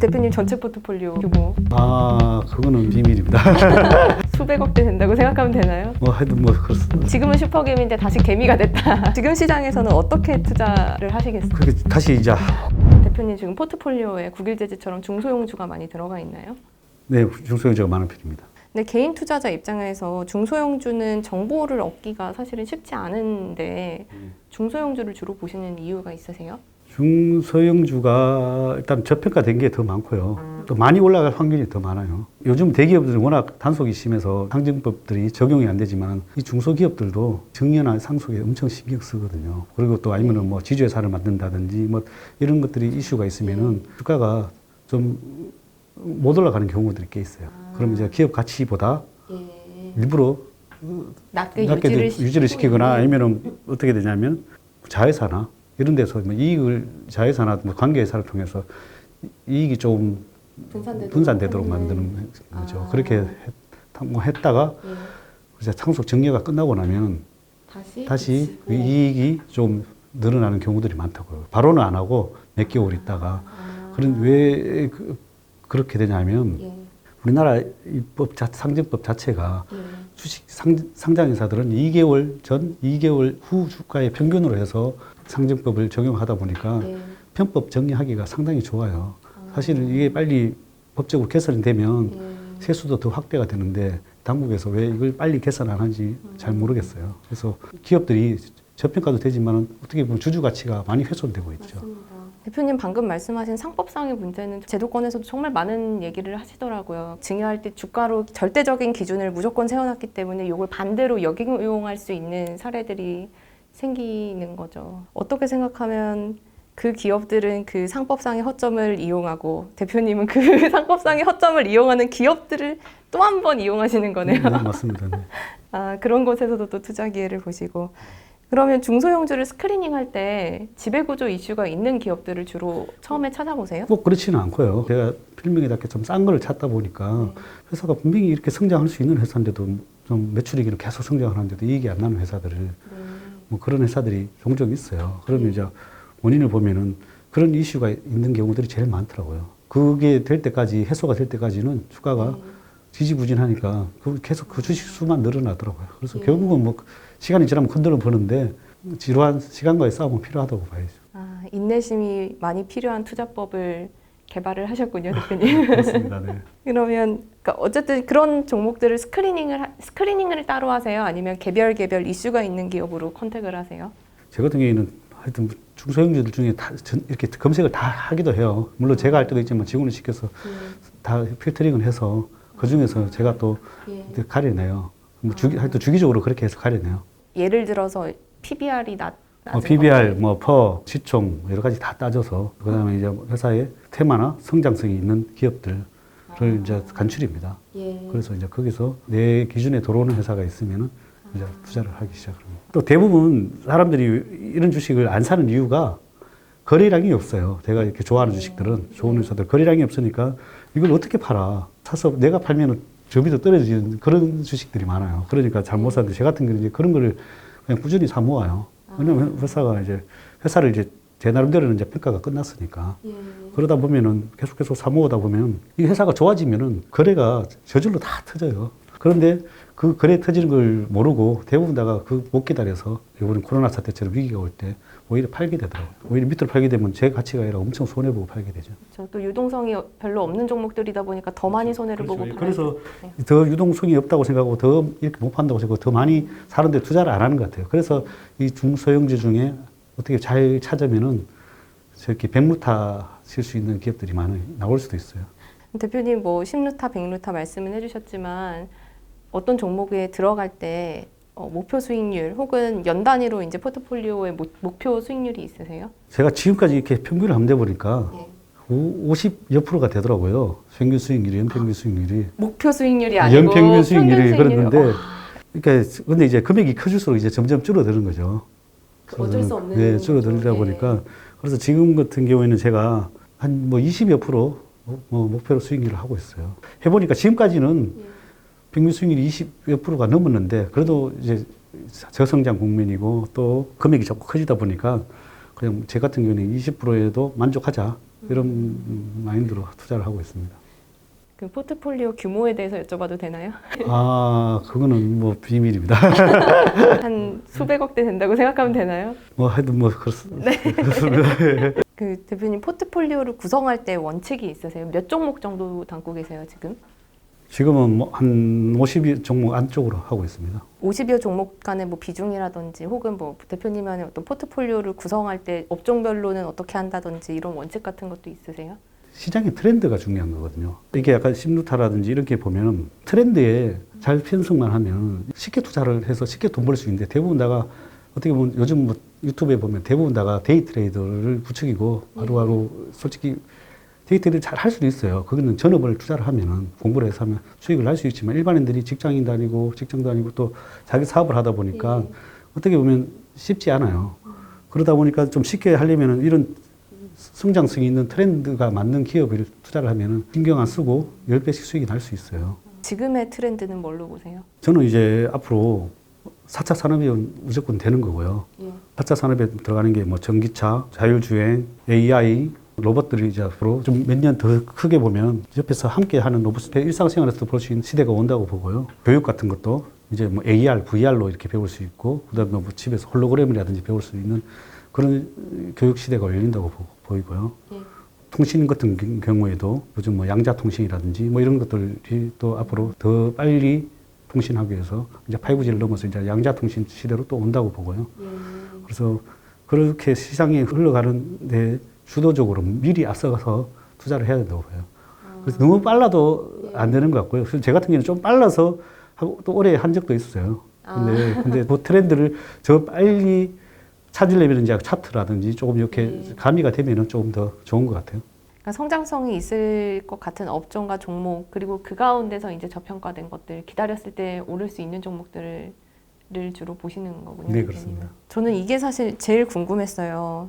대표님 전체 포트폴리오 규모 아 그거는 비밀입니다. 수백억 대 된다고 생각하면 되나요? 뭐 하여튼 뭐 그렇습니다. 지금은 슈퍼개미인데 다시 개미가 됐다. 지금 시장에서는 어떻게 투자를 하시겠어요? 그게 다시 이제 대표님 지금 포트폴리오에 국일재즈처럼 중소형주가 많이 들어가 있나요? 네 중소형주가 많은 편입니다. 근데 개인 투자자 입장에서 중소형주는 정보를 얻기가 사실은 쉽지 않은데 중소형주를 주로 보시는 이유가 있으세요? 중소형주가 일단 저평가된 게 더 많고요. 또 많이 올라갈 확률이 더 많아요. 요즘 대기업들은 워낙 단속이 심해서 상증법들이 적용이 안 되지만 이 중소기업들도 정리나 상속에 엄청 신경 쓰거든요. 그리고 또 아니면은 뭐 지주회사를 만든다든지 뭐 이런 것들이 이슈가 있으면은 주가가 좀 못 올라가는 경우들이 꽤 있어요. 그럼 이제 기업 가치보다 일부러 낮게 낮게 유지를, 유지를, 시키거나 아니면은 어떻게 되냐면 자회사나 이런 데서 뭐 이익을 자회사나 뭐 관계회사를 통해서 이익이 좀 분산되도록, 분산되도록 하는 만드는 거죠. 아. 그렇게 했, 뭐 했다가 예. 이제 상속 정리가 끝나고 나면 다시 다시 그 이익이 좀 늘어나는 경우들이 많다고요. 바로는 안 하고 몇 개월 있다가 아. 그런 왜 그, 그렇게 되냐면 예. 우리나라 입법 자, 상증법 자체가 예. 주식 상, 상장회사들은 2개월 전, 2개월 후 주가의 평균으로 해서 상증법을 적용하다 보니까 예. 편법 정리하기가 상당히 좋아요. 아. 사실은 이게 빨리 법적으로 개선이 되면 예. 세수도 더 확대가 되는데 당국에서 왜 이걸 빨리 개선 안 하는지 잘 모르겠어요. 그래서 기업들이 저평가도 되지만 어떻게 보면 주주 가치가 많이 훼손되고 있죠. 맞습니다. 대표님 방금 말씀하신 상법상의 문제는 제도권에서도 정말 많은 얘기를 하시더라고요. 증여할 때 주가로 절대적인 기준을 무조건 세워놨기 때문에 이걸 반대로 역이용할 수 있는 사례들이 생기는 거죠. 어떻게 생각하면 그 기업들은 그 상법상의 허점을 이용하고 대표님은 그 상법상의 허점을 이용하는 기업들을 또 한 번 이용하시는 거네요. 네, 맞습니다. 네. 아, 그런 곳에서도 또 투자 기회를 보시고. 그러면 중소형주를 스크리닝 할 때 지배구조 이슈가 있는 기업들을 주로 처음에 찾아보세요? 꼭 그렇지는 않고요. 제가 필명에답게 좀싼 거를 찾다 보니까 회사가 분명히 이렇게 성장할 수 있는 회사인데도 좀 매출이익을 계속 성장하는데도 이익이 안 나는 회사들을 뭐 그런 회사들이 종종 있어요. 그러면 이제 원인을 보면은 그런 이슈가 있는 경우들이 제일 많더라고요. 그게 될 때까지 해소가 될 때까지는 주가가 지지부진하니까 그 계속 그 주식 수만 늘어나더라고요. 그래서 결국은 뭐 시간이 지나면 흔들어 보는데 지루한 시간과의 싸움은 필요하다고 봐야죠. 아, 인내심이 많이 필요한 투자법을 개발을 하셨군요, 대표님. 그렇습니다. 네. 그러면 그러니까 어쨌든 그런 종목들을 스크리닝을 하- 스크리닝을 따로 하세요? 아니면 개별 개별 이슈가 있는 기업으로 컨택을 하세요? 제 같은 경우에는 하여튼 중소형주들 중에 다 전- 이렇게 검색을 다 하기도 해요. 물론 제가 할 때도 있지만 직원을 시켜서 다 필터링을 해서 그 중에서 제가 또 이렇게 가려내요. 뭐 주기, 하여튼 주기적으로 그렇게 해서 가려내요. 예를 들어서 PBR이 낮 뭐 PBR, 뭐 퍼, 시총 여러 가지 다 따져서 그다음에 이제 회사의 테마나 성장성이 있는 기업들을 이제 간출입니다. 예. 그래서 이제 거기서 내 기준에 들어오는 회사가 있으면은 이제 투자를 하기 시작합니다. 또 대부분 사람들이 이런 주식을 안 사는 이유가 거래량이 없어요. 제가 이렇게 좋아하는 주식들은 좋은 회사들 거래량이 없으니까 이걸 어떻게 팔아? 사서 내가 팔면은 저비도 떨어지는 그런 주식들이 많아요. 그러니까 잘 못 사는데 제 같은 경우는 이제 그런 거를 그냥 꾸준히 사 모아요. 왜냐면 회사가 이제 회사를 이제 제 나름대로는 이제 평가가 끝났으니까. 그러다 보면은 계속 계속 사 모으다 보면 이 회사가 좋아지면은 거래가 저절로 다 터져요. 그런데 그 거래 터지는 걸 모르고 대부분 다가 그 못 기다려서 이번에 코로나 사태처럼 위기가 올 때 오히려 팔게 되더라고요. 오히려 밑으로 팔게 되면 제 가치가 아니라 엄청 손해보고 팔게 되죠. 그렇죠. 또 유동성이 별로 없는 종목들이다 보니까 더 많이 손해를 보고 그렇죠. 팔아요. 그래서 더 유동성이 없다고 생각하고 더 이렇게 못 판다고 생각하고 더 많이 사는데 투자를 안 하는 것 같아요. 그래서 이 중소형주 중에 어떻게 잘 찾으면은 저렇게 백루타 칠 수 있는 기업들이 많이 나올 수도 있어요. 대표님 뭐 10루타, 100루타 말씀은 해주셨지만 어떤 종목에 들어갈 때 어, 목표 수익률 혹은 연 단위로 이제 포트폴리오의 모- 목표 수익률이 있으세요? 제가 지금까지 이렇게 평균을 한번 내보니까 예. 50여 프로가 되더라고요. 평균 수익률이, 연평균 수익률이. 목표 수익률이 아니고 연평균 수익률이 그랬는데, 어, 그러니까 근데 이제 금액이 커질수록 이제 점점 줄어드는 거죠. 어쩔 수 없는 네, 줄어들다 거죠. 보니까 그래서 지금 같은 경우에는 제가 한 뭐 20여 프로 뭐 목표로 수익률을 하고 있어요. 해보니까 지금까지는 예. 평균 수익률이 20여 프로가 넘었는데 그래도 이제 저성장 국면이고 또 금액이 자꾸 커지다 보니까 그냥 제 같은 경우는 20%에도 만족하자 이런 마인드로 투자를 하고 있습니다. 그 포트폴리오 규모에 대해서 여쭤봐도 되나요? 아 그거는 뭐 비밀입니다. 한 수백억 대 된다고 생각하면 되나요? 뭐 하여튼 뭐 그렇습니다. 그렇습니다. 그 대표님 포트폴리오를 구성할 때 원칙이 있으세요? 몇 종목 정도 담고 계세요 지금? 지금은 뭐 한 50위 종목 안쪽으로 하고 있습니다. 50여 종목 간의 뭐 비중이라든지 혹은 뭐 대표님만의 어떤 포트폴리오를 구성할 때 업종별로는 어떻게 한다든지 이런 원칙 같은 것도 있으세요? 시장의 트렌드가 중요한 거거든요. 이게 약간 심루타라든지 이렇게 보면은 트렌드에 잘 편성만 하면 쉽게 투자를 해서 쉽게 돈 벌 수 있는데 대부분 다가 어떻게 보면 요즘 뭐 유튜브에 보면 대부분 다가 데이 트레이더를 부추기고 하루하루 솔직히 데이 트레이드 잘할 수도 있어요. 거기는 전업을 투자를 하면은 공부를 해서 하면 수익을 날 수 있지만 일반인들이 직장인 다니고 직장 다니고 또 자기 사업을 하다 보니까 어떻게 보면 쉽지 않아요. 그러다 보니까 좀 쉽게 하려면은 이런 성장성이 있는 트렌드가 맞는 기업을 투자를 하면은 신경 안 쓰고 10배씩 수익이 날 수 있어요. 지금의 트렌드는 뭘로 보세요? 저는 이제 앞으로 4차 산업이 무조건 되는 거고요. 예. 4차 산업에 들어가는 게 뭐 전기차, 자율주행, AI, 로봇들이 이제 앞으로 좀 몇 년 더 크게 보면 옆에서 함께 하는 로봇 일상생활에서도 볼 수 있는 시대가 온다고 보고요. 교육 같은 것도 이제 뭐 AR, VR로 이렇게 배울 수 있고 그 다음에 뭐 집에서 홀로그램이라든지 배울 수 있는 그런 교육 시대가 열린다고 보- 보이고요. 예. 통신 같은 경- 경우에도 요즘 뭐 양자 통신이라든지 뭐 이런 것들이 또 앞으로 더 빨리 통신하기 위해서 이제 5G를 넘어서 이제 양자 통신 시대로 또 온다고 보고요. 그래서 그렇게 시장이 흘러가는 데 주도적으로 미리 앞서가서 투자를 해야 된다고 봐요. 그래서 너무 빨라도 안 되는 것 같고요. 그래서 제 같은 경우는 좀 빨라서 하고 또 오래 한 적도 있어요. 근데, 근데 그 트렌드를 저 빨리 찾으려면 이제 차트라든지 조금 이렇게 가미가 되면은 조금 더 좋은 것 같아요. 그러니까 성장성이 있을 것 같은 업종과 종목 그리고 그 가운데서 이제 저평가된 것들 기다렸을 때 오를 수 있는 종목들을 를 주로 보시는 거군요. 네. 그렇습니다. 저는 이게 사실 제일 궁금했어요.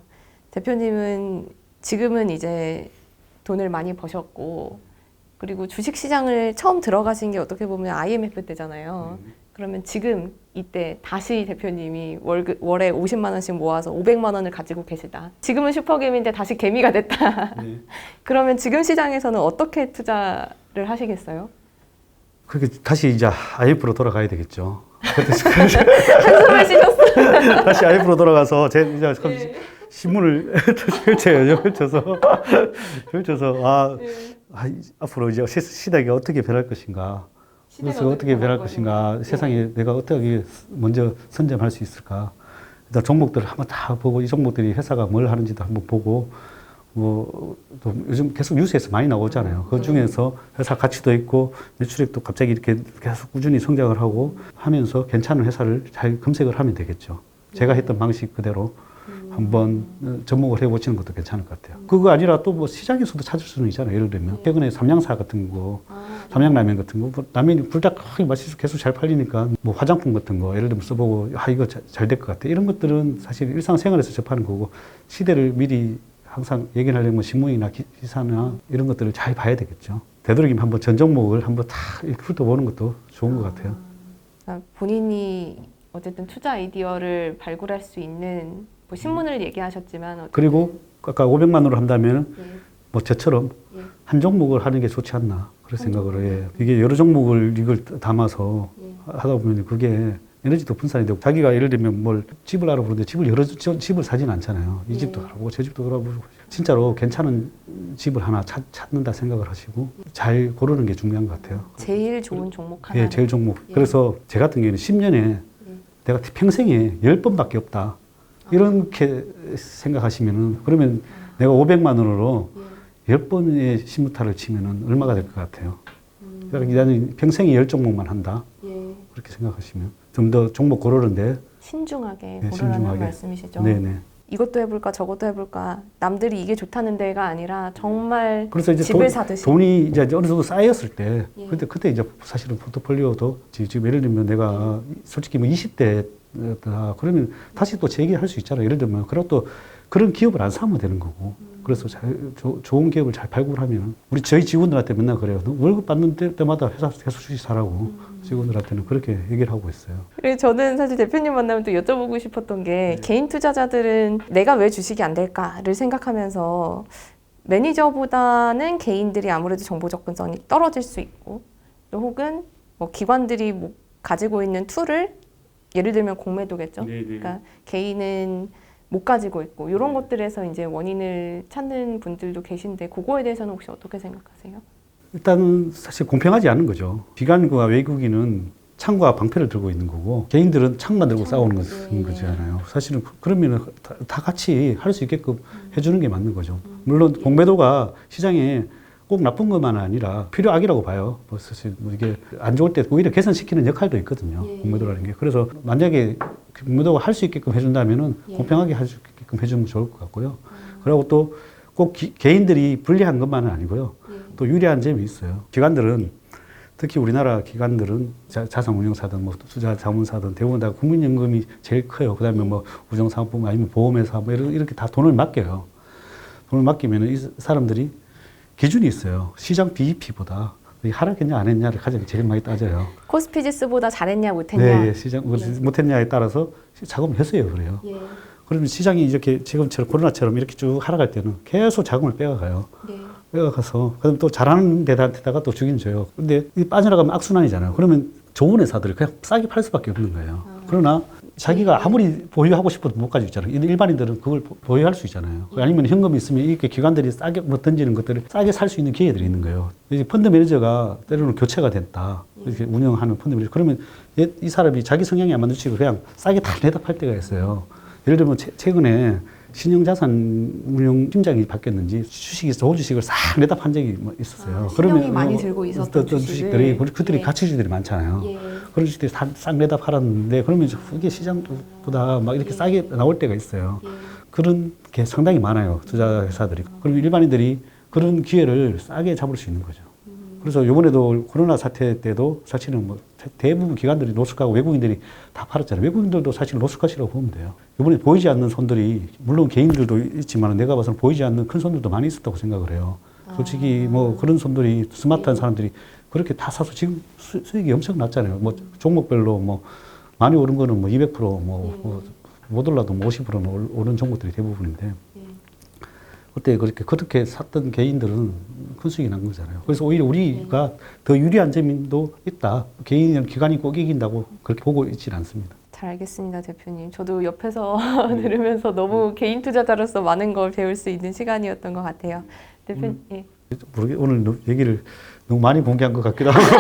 대표님은 지금은 이제 돈을 많이 버셨고 그리고 주식 시장을 처음 들어가신 게 어떻게 보면 IMF 때잖아요. 그러면 지금 이때 다시 대표님이 월급 월에 50만 원씩 모아서 500만 원을 가지고 계시다. 지금은 슈퍼개미인데 다시 개미가 됐다. 네. 그러면 지금 시장에서는 어떻게 투자를 하시겠어요? 그렇게 다시 이제 IMF로 돌아가야 되겠죠. 한숨을 쉬셨어요. 다시 IMF로 돌아가서 제 이제 참 신문을 펼쳐요. 펼쳐서 펼쳐서 아, 아, 이- 앞으로 이제 시- 시대가 어떻게 변할 것인가. 그래서 어떻게 변할 것인가. 세상에 내가 어떻게 먼저 선점할 수 있을까. 일단 종목들을 한번 다 보고 이 종목들이 회사가 뭘 하는지도 한번 보고 뭐 또 요즘 계속 뉴스에서 많이 나오잖아요. 그 중에서 회사 가치도 있고 매출액도 갑자기 이렇게 계속 꾸준히 성장을 하고 하면서 괜찮은 회사를 잘 검색을 하면 되겠죠. 제가 했던 방식 그대로 한번 어, 접목을 해보시는 것도 괜찮을 것 같아요. 그거 아니라 또 뭐 시장에서도 찾을 수는 있잖아요. 예를 들면 최근에 삼양사 같은 거, 삼양라면 같은 거, 뭐 라면이 불닭 크게 맛있어 계속 잘 팔리니까 뭐 화장품 같은 거 예를 들면 써보고 아 이거 잘 될 것 같아. 이런 것들은 사실 일상생활에서 접하는 거고 시대를 미리 항상 얘기를 하려면 신문이나 기- 기사나 이런 것들을 잘 봐야 되겠죠. 되도록이면 한번 전 종목을 한번 다 훑어보는 것도 좋은 것 같아요. 그러니까 본인이 어쨌든 투자 아이디어를 발굴할 수 있는 뭐 신문을 얘기하셨지만 그리고 아까 500만 원으로 한다면 예. 뭐 저처럼 예. 한 종목을 하는 게 좋지 않나 그런 생각을 해요. 이게 여러 종목을 이걸 담아서 예. 하다 보면 그게 에너지도 분산이 되고 자기가 예를 들면 뭘 집을 알아보는데 집을 여러 지- 집을 사진 않잖아요. 이 집도 예. 알아보고 저 집도 알아보고 진짜로 괜찮은 집을 하나 찾, 찾는다 생각을 하시고 잘 고르는 게 중요한 것 같아요. 제일 좋은 종목 하나. 예, 제일 종목. 예. 그래서 제 같은 경우에는 10년에 내가 평생에 10번밖에 없다. 이렇게 생각하시면은 그러면 내가 500만 원으로 10번의 신무타를 치면은 얼마가 될 것 같아요. 그러니까 나는 평생에 10종목만 한다. 예. 그렇게 생각하시면 좀 더 종목 고르는데 신중하게 네, 고르라는. 말씀이시죠. 네네. 이것도 해볼까 저것도 해볼까 남들이 이게 좋다는 데가 아니라 정말 그래서 이제 집을 돈, 사듯이. 돈이 이제 어느 정도 쌓였을 때 예. 그때 그때 이제 사실은 포트폴리오도 지- 지금 예를 들면 내가 솔직히 뭐 20대 다 그러면 다시 또 재기할 수 있잖아요. 예를 들면 그리고 또 그런 기업을 안 사면 되는 거고 그래서 잘, 조- 좋은 기업을 잘 발굴하면 우리 저희 직원들한테 맨날 그래요. 너 월급 받는 때- 때마다 회사 계속 주식 사라고 직원들한테는 그렇게 얘기를 하고 있어요. 저는 사실 대표님 만나면 또 여쭤보고 싶었던 게 개인 투자자들은 내가 왜 주식이 안 될까를 생각하면서 매니저보다는 개인들이 아무래도 정보 접근성이 떨어질 수 있고 또 혹은 뭐 기관들이 뭐 가지고 있는 툴을 예를 들면 공매도겠죠. 그러니까 개인은 못 가지고 있고 이런 것들에서 이제 원인을 찾는 분들도 계신데 그거에 대해서는 혹시 어떻게 생각하세요? 일단 사실 공평하지 않은 거죠. 기관과 외국인은 창과 방패를 들고 있는 거고 개인들은 창만 들고 싸우는 네. 거잖아요. 사실은 그- 그러면 다, 다 같이 할 수 있게끔 해주는 게 맞는 거죠. 물론 공매도가 시장에 꼭 나쁜 것만 아니라 필요악이라고 봐요. 뭐 사실 뭐 이게 안 좋을 때 오히려 개선시키는 역할도 있거든요. 예. 공매도라는 게. 그래서 만약에 공매도가 할 수 있게끔 해준다면은 예. 공평하게 할 수 있게끔 해주면 좋을 것 같고요. 그리고 또 꼭 개인들이 불리한 것만은 아니고요. 또 유리한 점이 있어요. 기관들은 특히 우리나라 기관들은 자, 자산운용사든 뭐 투자 자문사든 대부분 다 국민연금이 제일 커요. 그다음에 뭐 우정사업부 아니면 보험회사 뭐 이런- 이렇게 다 돈을 맡겨요. 돈을 맡기면 이 사람들이 기준이 있어요. 시장 BEP보다 하락했냐 안 했냐를 가장 제일 많이 따져요. 코스피 지수보다 잘했냐 못했냐? 네, 예, 시장 뭐 못했냐에 따라서 자금을 했어요, 그래요. 예. 그러면 시장이 이렇게 지금처럼 코로나처럼 이렇게 쭉 하락할 때는 계속 자금을 빼가가요. 네. 빼가서 그럼 또 잘하는 데한테다가 또 주긴 줘요. 근데 이 빠져나가면 악순환이잖아요. 그러면 좋은 회사들이 그냥 싸게 팔 수밖에 없는 거예요. 그러나 자기가 아무리 보유하고 싶어도 못 가지고 있잖아요. 이 일반인들은 그걸 보- 보유할 수 있잖아요. 아니면 현금이 있으면 이렇게 기관들이 싸게 뭐 던지는 것들을 싸게 살 수 있는 기회들이 있는 거예요. 이제 펀드 매니저가 때로는 교체가 됐다. 이렇게 운영하는 펀드 매니저. 그러면 얘- 이 사람이 자기 성향이 안 맞는 주식을 그냥 싸게 다 내다 팔 때가 있어요. 예를 들면 최- 최근에 신용자산 운용 팀장이 바뀌었는지 주식이 좋은 주식을 싹 내다 판 적이 뭐 있었어요. 아, 뭐 많이 들고 있었던. 주식들이 그들이 예. 가치주들이 많잖아요. 예. 그런 주식들이 다싹 내다 팔았는데 그러면 이제 이게 시장보다 막 이렇게 싸게 나올 때가 있어요. 예. 그런 게 상당히 많아요. 투자 회사들이. 그럼 일반인들이 그런 기회를 싸게 잡을 수 있는 거죠. 그래서 이번에도 코로나 사태 때도 사실은 뭐 대부분 기관들이 노숙하고 외국인들이 다 팔았잖아요. 외국인들도 사실 노숙하시라고 보면 돼요. 이번에 보이지 않는 손들이 물론 개인들도 있지만 내가 봐서는 보이지 않는 큰 손들도 많이 있었다고 생각을 해요. 솔직히 뭐 그런 손들이 스마트한 사람들이 그렇게 다 사서 지금 수, 수익이 엄청 났잖아요. 뭐 종목별로 뭐 많이 오른 거는 뭐 200%, 뭐, 뭐, 못 올라도 뭐 50%는 올- 오른 종목들이 대부분인데 그때 그렇게 그렇게 샀던 개인들은 큰 수익이 난 거잖아요. 그래서 오히려 우리가 더 유리한 점도 있다. 개인은 기관이 꼭 이긴다고 그렇게 보고 있지는 않습니다. 잘 알겠습니다, 대표님. 저도 옆에서 들으면서 너무 개인 투자자로서 많은 걸 배울 수 있는 시간이었던 것 같아요. 대표님, 예. 모르게 오늘 너- 얘기를 너무 많이 공개한 것 같기도 하고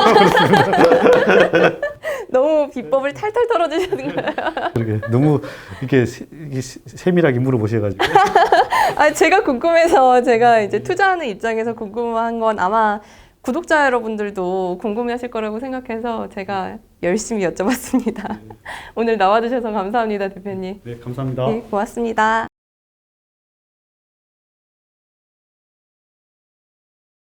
너무 비법을 탈탈 털어주시는 거예요. 그렇게 너무 이렇게, 세- 이렇게 세- 세밀하게 물어보셔가지고 아, 제가 궁금해서 제가 이제 투자하는 입장에서 궁금한 건 아마 구독자 여러분들도 궁금해하실 거라고 생각해서 제가 열심히 여쭤봤습니다. 오늘 나와주셔서 감사합니다, 대표님. 네 감사합니다. 네, 고맙습니다.